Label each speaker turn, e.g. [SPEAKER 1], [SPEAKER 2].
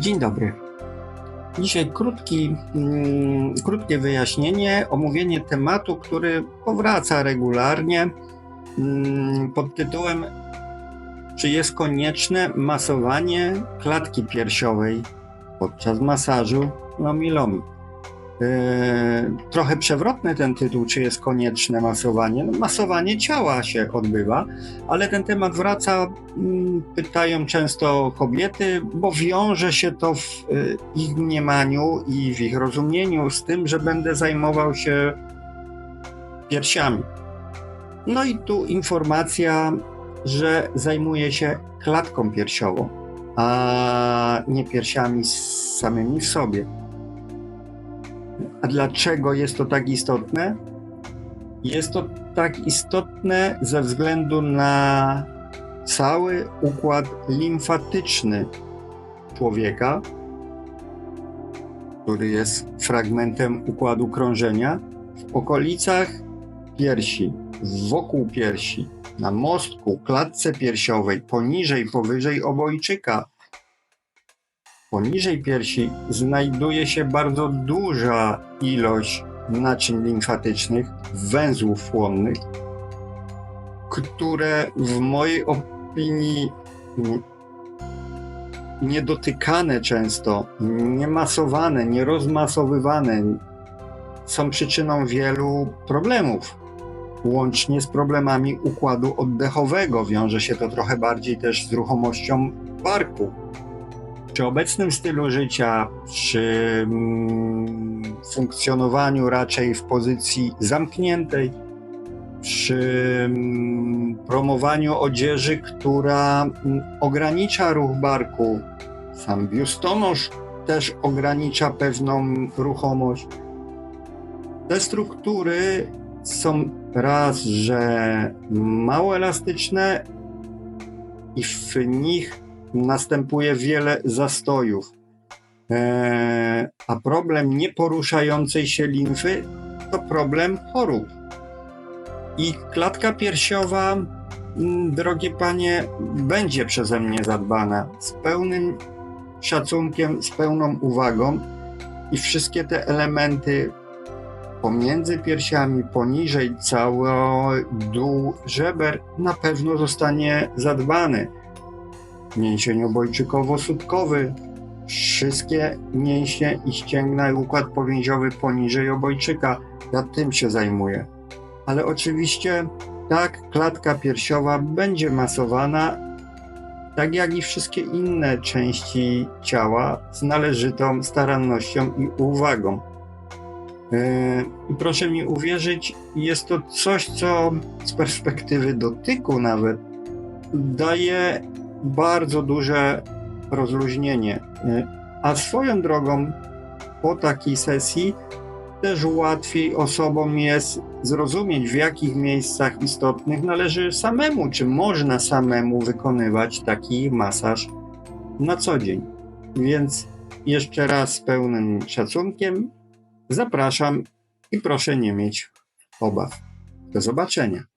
[SPEAKER 1] Dzień dobry. Dzisiaj krótki, mm, krótkie wyjaśnienie, omówienie tematu, który powraca regularnie mm, pod tytułem Czy jest konieczne masowanie klatki piersiowej podczas masażu lomi-lomi? Yy, trochę przewrotny ten tytuł, czy jest konieczne masowanie. No, masowanie ciała się odbywa, ale ten temat wraca, mm, pytają często kobiety, bo wiąże się to w y, ich mniemaniu i w ich rozumieniu z tym, że będę zajmował się piersiami. No i tu informacja, że zajmuję się klatką piersiową, a nie piersiami samymi w sobie. A dlaczego jest to tak istotne? Jest to tak istotne ze względu na cały układ limfatyczny człowieka, który jest fragmentem układu krążenia, w okolicach piersi, wokół piersi, na mostku, klatce piersiowej, poniżej, powyżej obojczyka. Poniżej piersi znajduje się bardzo duża ilość naczyń limfatycznych, węzłów chłonnych, które w mojej opinii niedotykane często, niemasowane, nierozmasowywane są przyczyną wielu problemów. Łącznie z problemami układu oddechowego wiąże się to trochę bardziej też z ruchomością barku. Przy obecnym stylu życia, przy mm, funkcjonowaniu raczej w pozycji zamkniętej, przy mm, promowaniu odzieży, która mm, ogranicza ruch barku, sam biustonosz też ogranicza pewną ruchomość. Te struktury są raz, że mało elastyczne i w nich następuje wiele zastojów. Eee, a problem nieporuszającej się limfy to problem chorób. I klatka piersiowa, drogie panie, będzie przeze mnie zadbana z pełnym szacunkiem, z pełną uwagą i wszystkie te elementy pomiędzy piersiami, poniżej cały dół żeber na pewno zostanie zadbany mięsień obojczykowo-sutkowy, wszystkie mięśnie i ścięgna i układ powięziowy poniżej obojczyka. Ja tym się zajmuję. Ale oczywiście tak, klatka piersiowa będzie masowana, tak jak i wszystkie inne części ciała, z należytą starannością i uwagą. Yy, proszę mi uwierzyć, jest to coś, co z perspektywy dotyku nawet daje bardzo duże rozluźnienie. Y, A swoją drogą, po takiej sesji, też łatwiej osobom jest zrozumieć, w jakich miejscach istotnych należy samemu, czy można samemu wykonywać taki masaż na co dzień. Więc jeszcze raz z pełnym szacunkiem zapraszam i proszę nie mieć obaw. Do zobaczenia.